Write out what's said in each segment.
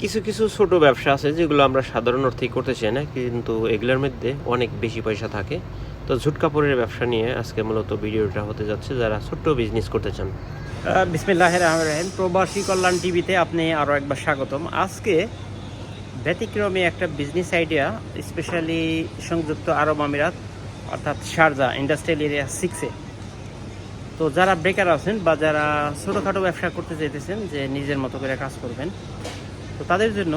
কিছু কিছু ছোট ব্যবসা আছে যেগুলো আমরা সাধারণ অর্থেই করতে চাই না, কিন্তু এগুলোর মধ্যে অনেক বেশি পয়সা থাকে। তো ঝুট কাপড়ের ব্যবসা নিয়ে আজকে মূলত ভিডিওটা হতে যাচ্ছে যারা ছোট্ট বিজনেস করতে চান। বিসমিল্লাহ রহমান রহিম। প্রবাসী কল্যাণ টিভিতে আপনি আরও একবার স্বাগতম। আজকে ব্যতিক্রমে একটা বিজনেস আইডিয়া স্পেশালি সংযুক্ত আরব আমিরাত, অর্থাৎ শারজা ইন্ডাস্ট্রিয়াল এরিয়া সিক্সে তো যারা বেকার আছেন বা যারা ছোটোখাটো ব্যবসা করতে চাইতেছেন, যে নিজের মতো করে কাজ করবেন তো তাদের জন্য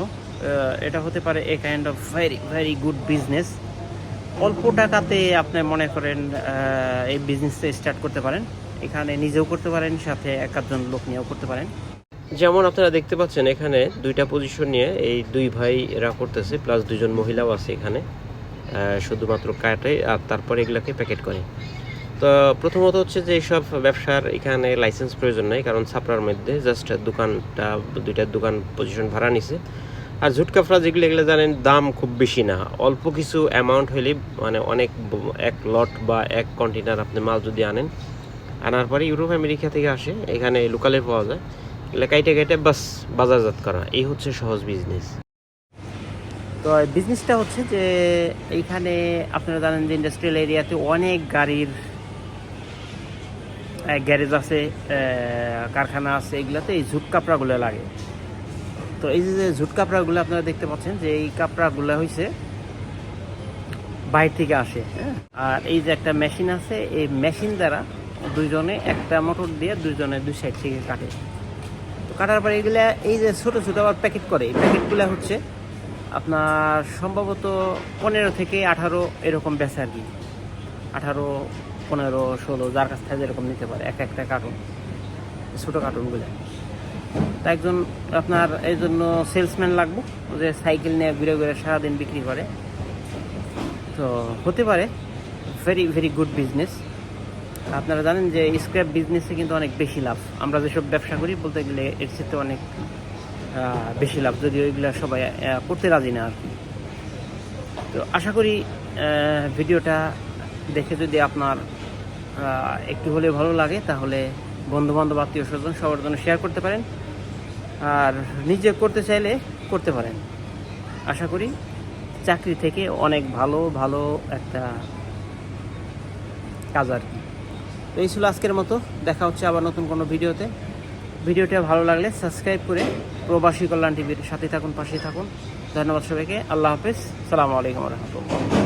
এটা হতে পারে a kind of very very good business অল্প টাকাতে আপনি মনে করেন এই বিজনেসটা স্টার্ট করতে পারেন। এখানে নিজেও করতে পারেন, সাথে এক আধজন লোক নিয়েও করতে পারেন। যেমন আপনারা দেখতে পাচ্ছেন, এখানে দুইটা পজিশন নিয়ে এই দুই ভাই এরা করতেছে প্লাস দুজন মহিলাও আছে এখানে। শুধুমাত্র কাটে, আর তারপরে এগুলাকে প্যাকেট করে। তো প্রথমত হচ্ছে যে এইসব ব্যবসার এখানে লাইসেন্স প্রয়োজন নেই, কারণ ছাপড়ার মধ্যে জাস্ট দোকানটা, দুইটা দোকান পজিশন ভাড়া নিছে। আর ঝুট কাপড়া যেগুলো এগুলো জানেন দাম খুব বেশি না। অল্প কিছু অ্যামাউন্ট হলে মানে অনেক এক লট বা এক কন্টেনার আপনি মাল যদি আনেন, আনার পরে ইউরোপ, আমেরিকা থেকে আসে, এখানে লোকালে পাওয়া যায়। এগুলো কাইটে কাইটে বাস বাজারজাত করা, এই হচ্ছে সহজ বিজনেস তো বিজনেসটা হচ্ছে যে, এইখানে আপনারা জানেন যে ইন্ডাস্ট্রিয়াল এরিয়াতে অনেক গাড়ির গ্যারেজ আছে কারখানা আছে, এগুলাতে এই ঝুট কাপড়াগুলো লাগে। তো এই যে ঝুট কাপড়াগুলো আপনারা দেখতে পাচ্ছেন যে এই কাপড়াগুলো হয়েছে বাইরে থেকে আসে হ্যাঁ? আর এই যে একটা মেশিন আছে, এই মেশিন দ্বারা দুইজনে একটা মোটর দিয়ে দুইজনে দুই সাইড থেকে কাটে। তো কাটার পরে এগুলা, এই যে ছোট ছোট আবার প্যাকেট করে। এই প্যাকেটগুলো হচ্ছে আপনার সম্ভবত পনেরো থেকে আঠারো এরকম বেচে আর কি। আঠারো পনেরো, ষোলো, যার কাছ থেকে যেরকম নিতে পারে, এক একটা কার্টুন ছোটো কার্টুনগুলো তা একজন আপনার এই জন্য সেলসম্যান লাগবো, যে সাইকেল নিয়ে ঘুরে ঘুরে সারাদিন বিক্রি করে। তো হতে পারে ভেরি ভেরি গুড বিজনেস আপনারা জানেন যে স্ক্র্যাপ বিজনেসে কিন্তু অনেক বেশি লাভ। আমরা যেসব ব্যবসা করি, বলতে গেলে এর সাথে অনেক বেশি লাভ। যদিও এগুলো সবাই করতে রাজি না আর কি। তো আশা করি ভিডিওটা দেখে যদি আপনার একটু হলে ভালো লাগে, তাহলে বন্ধু বান্ধব আত্মীয় স্বজন সবার জন্য শেয়ার করতে পারেন। আর নিজে করতে চাইলে করতে পারেন। আশা করি চাকরি থেকে অনেক ভালো ভালো একটা কাজ আর কি। তো এই ছিল আজকের মতো। দেখা হচ্ছে আবার নতুন কোনো ভিডিওতে। ভিডিওটা ভালো লাগলে সাবস্ক্রাইব করে প্রবাসী কল্যাণ টিভির সাথে থাকুন পাশে থাকুন। ধন্যবাদ সবাইকে। আল্লাহ হাফেজ। সালামু আলাইকুম রহমতুল্লাহ।